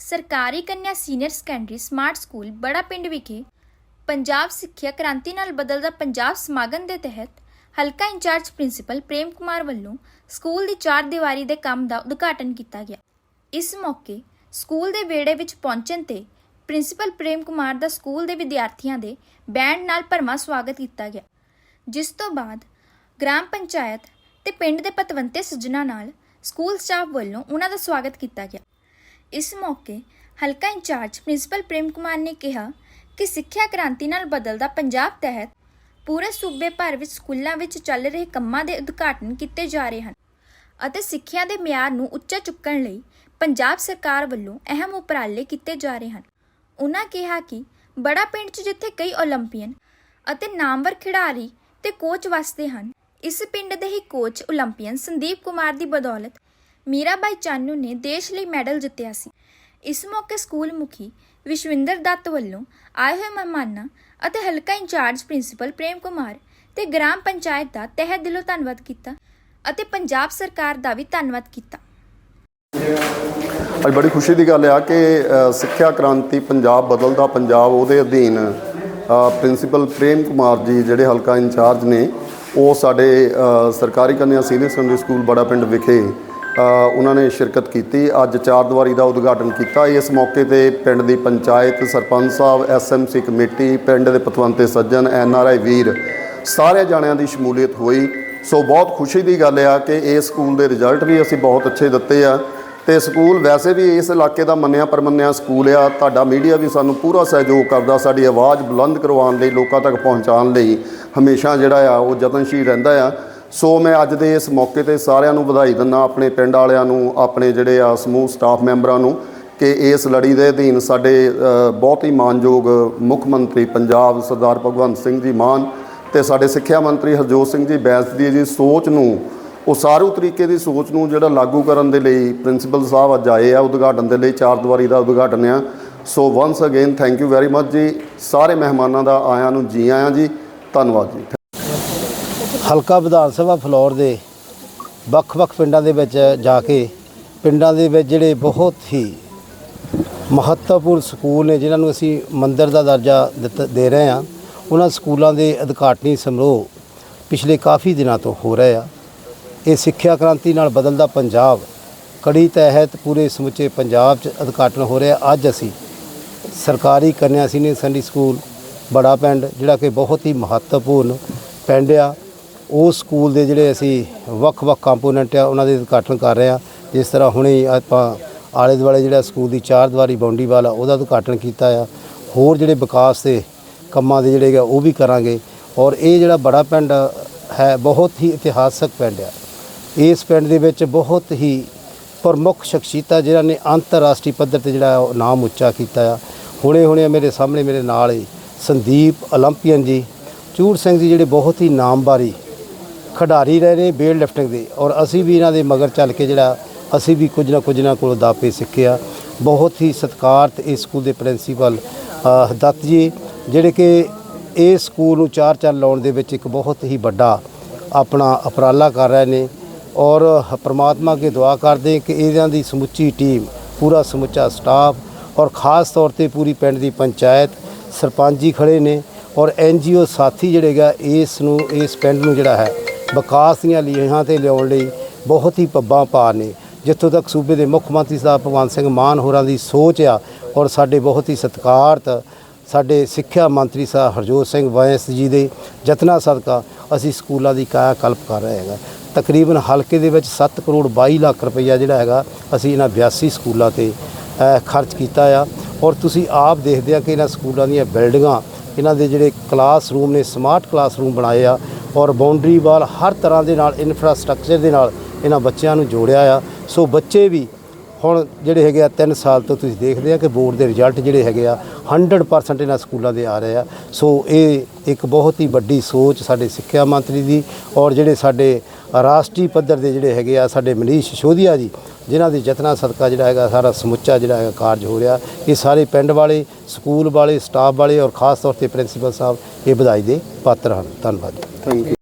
ਸਰਕਾਰੀ ਕੰਨਿਆ senior secondary smart school ਬੜਾ ਪਿੰਡ ਵਿਖੇ ਪੰਜਾਬ ਸਿੱਖਿਆ ਕ੍ਰਾਂਤੀ ਨਾਲ ਬਦਲਦਾ ਪੰਜਾਬ ਸਮਾਗਮ ਦੇ ਤਹਿਤ ਹਲਕਾ ਇੰਚਾਰਜ ਪ੍ਰਿੰਸੀਪਲ ਪ੍ਰੇਮ ਕੁਮਾਰ ਵੱਲੋਂ ਸਕੂਲ ਦੀ ਚਾਰ ਦੀਵਾਰੀ ਦੇ ਕੰਮ ਦਾ ਉਦਘਾਟਨ ਕੀਤਾ ਗਿਆ। ਇਸ ਮੌਕੇ ਸਕੂਲ ਦੇ ਵਿਹੜੇ ਵਿੱਚ ਪਹੁੰਚਣ ਤੇ ਪ੍ਰਿੰਸੀਪਲ ਪ੍ਰੇਮ ਕੁਮਾਰ ਦਾ ਸਕੂਲ ਦੇ ਵਿਦਿਆਰਥੀਆਂ ਦੇ ਬੈਂਡ ਨਾਲ ਭਰਮਾ ਸਵਾਗਤ ਕੀਤਾ ਗਿਆ, ਜਿਸ ਤੋਂ ਬਾਅਦ ਗ੍ਰਾਮ ਪੰਚਾਇਤ ਤੇ ਪਿੰਡ ਦੇ ਪਤਵੰਤੇ ਸੱਜਣਾ ਨਾਲ ਸਕੂਲ ਸਟਾਫ ਵੱਲੋਂ ਉਹਨਾਂ ਦਾ ਸਵਾਗਤ ਕੀਤਾ ਗਿਆ। ਇਸ ਮੌਕੇ ਹਲਕਾ ਇੰਚਾਰਜ ਪ੍ਰਿੰਸੀਪਲ ਪ੍ਰੇਮ ਕੁਮਾਰ ਨੇ ਕਿਹਾ ਕਿ ਸਿੱਖਿਆ ਕ੍ਰਾਂਤੀ ਨਾਲ ਬਦਲਦਾ ਪੰਜਾਬ ਤਹਿਤ ਪੂਰੇ ਸੂਬੇ ਭਰ ਵਿੱਚ ਸਕੂਲਾਂ ਵਿੱਚ ਚੱਲ ਰਹੇ ਕੰਮਾਂ ਦੇ ਉਦਘਾਟਨ ਕੀਤੇ ਜਾ ਰਹੇ ਹਨ ਅਤੇ ਸਿੱਖਿਆ ਦੇ ਮਿਆਰ ਨੂੰ ਉੱਚਾ ਚੁੱਕਣ ਲਈ ਪੰਜਾਬ ਸਰਕਾਰ ਵੱਲੋਂ ਅਹਿਮ ਉਪਰਾਲੇ ਕੀਤੇ ਜਾ ਰਹੇ ਹਨ। ਉਹਨਾਂ ਕਿਹਾ ਕਿ ਬੜਾ ਪਿੰਡ 'ਚ ਜਿੱਥੇ ਕਈ 올림픽ੀਅਨ ਅਤੇ ਨਾਮਵਰ ਖਿਡਾਰੀ ਤੇ ਕੋਚ ਵਸਦੇ ਹਨ, ਇਸ ਪਿੰਡ ਦੇ ਹੀ ਕੋਚ 올림픽ੀਅਨ ਸੰਦੀਪ ਕੁਮਾਰ ਦੀ ਬਦੌਲਤ ਮੀਰਾਬਾਈ ਚਾਨੂ ਨੇ ਦੇਸ਼ ਲਈ ਮੈਡਲ ਜਿੱਤਿਆ ਸੀ। ਇਸ ਮੌਕੇ ਸਕੂਲ ਮੁਖੀ ਵਿਸ਼ਵਿੰਦਰ ਦੱਤ ਵੱਲੋਂ ਆਏ ਹੋਏ ਮਹਿਮਾਨਾਂ ਅਤੇ ਹਲਕਾ ਇੰਚਾਰਜ ਪ੍ਰਿੰਸੀਪਲ ਪ੍ਰੇਮ ਕੁਮਾਰ ਤੇ ਗ੍ਰਾਮ ਪੰਚਾਇਤ ਦਾ ਤਹਿ ਦਿਲੋਂ ਧੰਨਵਾਦ ਕੀਤਾ ਅਤੇ ਪੰਜਾਬ ਸਰਕਾਰ ਦਾ ਵੀ ਧੰਨਵਾਦ ਕੀਤਾ। ਅੱਜ ਬੜੀ ਖੁਸ਼ੀ ਦੀ ਗੱਲ ਆ ਕਿ ਸਿੱਖਿਆ ਕ੍ਰਾਂਤੀ ਪੰਜਾਬ ਬਦਲਦਾ ਪੰਜਾਬ ਉਹਦੇ ਅਧੀਨ ਪ੍ਰਿੰਸੀਪਲ ਪ੍ਰੇਮ ਕੁਮਾਰ ਜੀ ਜਿਹੜੇ ਹਲਕਾ ਇੰਚਾਰਜ ਨੇ, ਉਹ ਸਾਡੇ ਸਰਕਾਰੀ ਕੰਨਿਆ ਸੀਨੀਅਰ ਸੈਕੰਡਰੀ ਸਕੂਲ ਬੜਾ ਪਿੰਡ ਵਿਖੇ ਉਹਨਾਂ ਨੇ ਸ਼ਿਰਕਤ ਕੀਤੀ। ਅੱਜ ਚਾਰ ਦੀਵਾਰੀ ਦਾ ਉਦਘਾਟਨ ਕੀਤਾ। ਇਸ ਮੌਕੇ ਤੇ ਪਿੰਡ ਦੀ ਪੰਚਾਇਤ ਸਰਪੰਚ ਸਾਹਿਬ ਐਸਐਮਸੀ ਕਮੇਟੀ, ਪਿੰਡ ਦੇ ਪਤਵੰਤੇ ਸੱਜਣ ਐਨਆਰਆਈ ਵੀਰ, ਸਾਰੇ ਜਾਣਿਆਂ ਦੀ ਸ਼ਮੂਲੀਅਤ ਹੋਈ। ਸੋ ਬਹੁਤ ਖੁਸ਼ੀ ਦੀ ਗੱਲ ਆ ਕਿ ਇਸ ਸਕੂਲ ਦੇ ਰਿਜ਼ਲਟ ਵੀ ਅਸੀਂ ਬਹੁਤ ਅੱਛੇ ਦਿੱਤੇ ਆ। ਤੇ ਸਕੂਲ ਵੈਸੇ ਵੀ ਇਸ ਇਲਾਕੇ ਦਾ ਮੰਨਿਆ ਪਰਮੰਨਿਆ ਸਕੂਲ ਆ। ਤੁਹਾਡਾ ਮੀਡੀਆ ਵੀ ਸਾਨੂੰ ਪੂਰਾ ਸਹਿਯੋਗ ਕਰਦਾ, ਸਾਡੀ ਆਵਾਜ਼ ਬੁਲੰਦ ਕਰਵਾਉਣ ਲਈ, ਲੋਕਾਂ ਤੱਕ ਪਹੁੰਚਾਉਣ ਲਈ ਹਮੇਸ਼ਾ ਜਿਹੜਾ ਆ, ਉਹ ਯਤਨਸ਼ੀਲ ਰਹਿੰਦਾ ਆ। ਸੋ ਮੈਂ ਅੱਜ ਦੇ ਇਸ ਮੌਕੇ ਤੇ ਸਾਰਿਆਂ ਨੂੰ ਵਧਾਈ ਦਿੰਦਾ, ਆਪਣੇ ਪਿੰਡ ਵਾਲਿਆਂ ਨੂੰ, ਆਪਣੇ ਜਿਹੜੇ ਆ ਸਮੂਹ ਸਟਾਫ ਮੈਂਬਰਾਂ ਨੂੰ ਕਿ ਇਸ ਲੜੀ ਦੇ ਅਧੀਨ ਸਾਡੇ ਬਹੁਤ ਹੀ ਮਾਨਯੋਗ ਮੁੱਖ ਮੰਤਰੀ ਪੰਜਾਬ ਸਰਦਾਰ ਭਗਵੰਤ ਸਿੰਘ ਜੀ ਮਾਨ ਤੇ ਸਾਡੇ ਸਿੱਖਿਆ ਮੰਤਰੀ ਹਰਜੋਤ ਸਿੰਘ ਜੀ ਬੈਂਸ ਦੀ ਜੀ ਸੋਚ ਨੂੰ, ਉਸਾਰੂ ਤਰੀਕੇ ਦੀ ਸੋਚ ਨੂੰ ਜਿਹੜਾ ਲਾਗੂ ਕਰਨ ਦੇ ਲਈ ਪ੍ਰਿੰਸੀਪਲ ਸਾਹਿਬ ਅੱਜ ਆਏ ਆ, ਉਦਘਾਟਨ ਦੇ ਲਈ ਚਾਰ ਦੀਵਾਰੀ ਦਾ ਉਦਘਾਟਨ ਆ। So once again thank you very much ਜੀ। ਸਾਰੇ ਮਹਿਮਾਨਾਂ ਦਾ ਆਇਆਂ ਨੂੰ ਜੀ ਆਇਆਂ ਜੀ। ਧੰਨਵਾਦ ਜੀ। ਹਲਕਾ ਵਿਧਾਨ ਸਭਾ ਫਲੋਰ ਦੇ ਵੱਖ-ਵੱਖ ਪਿੰਡਾਂ ਦੇ ਵਿੱਚ ਜਾ ਕੇ ਪਿੰਡਾਂ ਦੇ ਵਿੱਚ ਜਿਹੜੇ ਬਹੁਤ ਹੀ ਮਹੱਤਵਪੂਰਨ ਸਕੂਲ ਨੇ, ਜਿਨ੍ਹਾਂ ਨੂੰ ਅਸੀਂ ਮੰਦਰ ਦਾ ਦਰਜਾ ਦਿੱਤਾ- ਦੇ ਰਹੇ ਹਾਂ, ਉਹਨਾਂ ਸਕੂਲਾਂ ਦੇ ਉਦਘਾਟਨੀ ਸਮਾਰੋਹ ਪਿਛਲੇ ਕਾਫੀ ਦਿਨਾਂ ਤੋਂ ਹੋ ਰਹੇ ਆ। ਇਹ ਸਿੱਖਿਆ ਕ੍ਰਾਂਤੀ ਨਾਲ ਬਦਲਦਾ ਪੰਜਾਬ ਕੜੀ ਤਹਿਤ ਪੂਰੇ ਸਮੁੱਚੇ ਪੰਜਾਬ 'ਚ ਉਦਘਾਟਨ ਹੋ ਰਿਹਾ। ਅੱਜ ਅਸੀਂ ਸਰਕਾਰੀ ਕੰਨਿਆ ਸੀਨੀਅਰ ਸੈਕੰਡਰੀ ਸਕੂਲ, ਬੜਾ ਪਿੰਡ, ਜਿਹੜਾ ਕਿ ਬਹੁਤ ਹੀ ਮਹੱਤਵਪੂਰਨ ਪਿੰਡ ਆ। ਉਹ ਸਕੂਲ ਦੇ ਜਿਹੜੇ ਅਸੀਂ ਵੱਖ-ਵੱਖ ਕੰਪੋਨੈਂਟ ਆ, ਉਹਨਾਂ ਦੇ ਉਦਘਾਟਨ ਕਰ ਰਹੇ ਆ। ਜਿਸ ਤਰ੍ਹਾਂ ਹੁਣੇ ਆਪਾਂ ਆਲੇ ਦੁਆਲੇ ਜਿਹੜਾ ਸਕੂਲ ਦੀ ਚਾਰ ਦੀਵਾਰੀ ਬਾਉਂਡਰੀ ਵਾਲ ਆ, ਉਹਦਾ ਉਦਘਾਟਨ ਕੀਤਾ ਆ। ਹੋਰ ਜਿਹੜੇ ਵਿਕਾਸ ਦੇ ਕੰਮਾਂ ਦੇ ਜਿਹੜੇ ਆ, ਉਹ ਵੀ ਕਰਾਂਗੇ। ਔਰ ਇਹ ਜਿਹੜਾ ਬੜਾ ਪਿੰਡ ਹੈ, ਬਹੁਤ ਹੀ ਇਤਿਹਾਸਕ ਪਿੰਡ ਆ। ਇਸ ਪਿੰਡ ਦੇ ਵਿੱਚ ਬਹੁਤ ਹੀ ਪ੍ਰਮੁੱਖ ਸ਼ਖਸੀਅਤਾਂ ਜਿਨ੍ਹਾਂ ਨੇ ਅੰਤਰਰਾਸ਼ਟਰੀ ਪੱਧਰ ਤੇ ਜਿਹੜਾ ਨਾਮ ਉੱਚਾ ਕੀਤਾ ਆ। ਹੁਣੇ ਹੁਣੇ ਮੇਰੇ ਸਾਹਮਣੇ ਮੇਰੇ ਨਾਲ ਹੀ ਸੰਦੀਪ 올림픽ੀਅਨ ਜੀ, ਚੂੜ ਸਿੰਘ ਜੀ, ਜਿਹੜੇ ਬਹੁਤ ਹੀ ਨਾਮਵਾਰੀ ਖਿਡਾਰੀ ਰਹੇ ਨੇ ਵੇਟ ਲਿਫਟਿੰਗ ਦੇ ਔਰ ਅਸੀਂ ਵੀ ਇਹਨਾਂ ਦੇ ਮਗਰ ਚੱਲ ਕੇ ਜਿਹੜਾ ਅਸੀਂ ਵੀ ਕੁਝ ਨਾ ਕੁਝ ਨਾ ਕੋਲ ਦਾਪੇ ਸਿੱਖਿਆ। ਬਹੁਤ ਹੀ ਸਤਿਕਾਰਤ ਇਸ ਸਕੂਲ ਦੇ ਪ੍ਰਿੰਸੀਪਲ ਅ, ਦੱਤ ਜੀ ਜਿਹੜੇ ਕਿ ਇਸ ਸਕੂਲ ਨੂੰ ਚਾਰ ਚੰਨ ਲਾਉਣ ਦੇ ਵਿੱਚ ਇੱਕ ਬਹੁਤ ਹੀ ਵੱਡਾ ਆਪਣਾ ਉਪਰਾਲਾ ਕਰ ਰਹੇ ਨੇ ਔਰ ਪ੍ਰਮਾਤਮਾ ਅੱਗੇ ਦੁਆ ਕਰਦੇ ਕਿ ਇਹਨਾਂ ਦੀ ਸਮੁੱਚੀ ਟੀਮ ਪੂਰਾ ਸਮੁੱਚਾ ਸਟਾਫ ਔਰ ਖਾਸ ਤੌਰ ਤੇ ਪੂਰੀ ਪਿੰਡ ਦੀ ਪੰਚਾਇਤ ਸਰਪੰਚ ਜੀ ਖੜੇ ਨੇ ਔਰ ਐਨਜੀਓ ਸਾਥੀ ਜਿਹੜੇ ਗਾ ਇਸ ਨੂੰ ਇਸ ਪਿੰਡ ਨੂੰ ਜਿਹੜਾ ਹੈ ਵਿਕਾਸ ਦੀਆਂ ਲੀਹਾਂ ਤੇ ਲਿਆਉਣ ਲਈ ਬਹੁਤ ਹੀ ਪੱਬਾਂ ਪਾ ਨੇ। ਜਿੱਥੋਂ ਤੱਕ ਸੂਬੇ ਦੇ ਮੁੱਖ ਮੰਤਰੀ ਸਾਹਿਬ ਭਗਵੰਤ ਸਿੰਘ ਮਾਨ ਹੋਰਾਂ ਦੀ ਸੋਚ ਆ ਔਰ ਸਾਡੇ ਬਹੁਤ ਹੀ ਸਤਿਕਾਰਤ ਸਾਡੇ ਸਿੱਖਿਆ ਮੰਤਰੀ ਸਾਹਿਬ ਹਰਜੋਤ ਸਿੰਘ ਵੈਸ ਜੀ ਦੇ ਯਤਨਾਂ ਸਦਕਾ ਅਸੀਂ ਸਕੂਲਾਂ ਦੀ ਕਾਇਆ ਕਲਪ ਕਰ ਰਹੇ ਹੈਗਾ। ਤਕਰੀਬਨ ਹਲਕੇ ਦੇ ਵਿੱਚ 7 ਕਰੋੜ 22 ਲੱਖ ਰੁਪਈਆ ਜਿਹੜਾ ਹੈਗਾ ਅਸੀਂ ਇਹਨਾਂ 82 ਸਕੂਲਾਂ ਤੇ ਖਰਚ ਕੀਤਾ ਆ। ਔਰ ਤੁਸੀਂ ਆਪ ਦੇਖਦੇ ਆ ਕਿ ਇਹਨਾਂ ਸਕੂਲਾਂ ਦੀਆਂ ਬਿਲਡਿੰਗਾਂ, ਇਹਨਾਂ ਦੇ ਜਿਹੜੇ ਕਲਾਸਰੂਮ ਨੇ, ਸਮਾਰਟ ਕਲਾਸਰੂਮ ਬਣਾਏ ਆ ਔਰ ਬਾਉਂਡਰੀ ਵਾਲ ਹਰ ਤਰ੍ਹਾਂ ਦੇ ਨਾਲ ਇਨਫਰਾਸਟ੍ਰਕਚਰ ਦੇ ਨਾਲ ਇਹਨਾਂ ਬੱਚਿਆਂ ਨੂੰ ਜੋੜਿਆ ਆ। ਸੋ ਬੱਚੇ ਵੀ ਹੁਣ ਜਿਹੜੇ ਹੈਗੇ ਆ 3 ਸਾਲ ਤੋਂ ਤੁਸੀਂ ਦੇਖਦੇ ਆ ਕਿ ਬੋਰਡ ਦੇ ਰਿਜ਼ਲਟ ਜਿਹੜੇ ਹੈਗੇ ਆ 100% ਇਹਨਾਂ ਸਕੂਲਾਂ ਦੇ ਆ ਰਹੇ ਆ। ਸੋ ਇਹ ਇੱਕ ਬਹੁਤ ਹੀ ਵੱਡੀ ਸੋਚ ਸਾਡੇ ਸਿੱਖਿਆ ਮੰਤਰੀ ਦੀ ਔਰ ਜਿਹੜੇ ਸਾਡੇ ਰਾਸ਼ਟਰੀ ਪੱਧਰ ਦੇ ਜਿਹੜੇ ਹੈਗੇ ਆ, ਸਾਡੇ ਮਨੀਸ਼ ਸ਼ੋਧੀਆ ਜੀ ਜਿਨ੍ਹਾਂ ਦੀ ਯਤਨਾਂ ਸਦਕਾ ਜਿਹੜਾ ਹੈਗਾ, ਸਾਰਾ ਸਮੁੱਚਾ ਜਿਹੜਾ ਹੈਗਾ ਕਾਰਜ ਹੋ ਰਿਹਾ। ਇਹ ਸਾਰੇ ਪਿੰਡ ਵਾਲੇ, ਸਕੂਲ ਵਾਲੇ, ਸਟਾਫ ਵਾਲੇ ਔਰ ਖਾਸ ਤੌਰ ਤੇ ਪ੍ਰਿੰਸੀਪਲ ਸਾਹਿਬ ਇਹ ਵਧਾਈ ਦੇ ਪਾਤਰ ਹਨ। ਧੰਨਵਾਦ। Thank you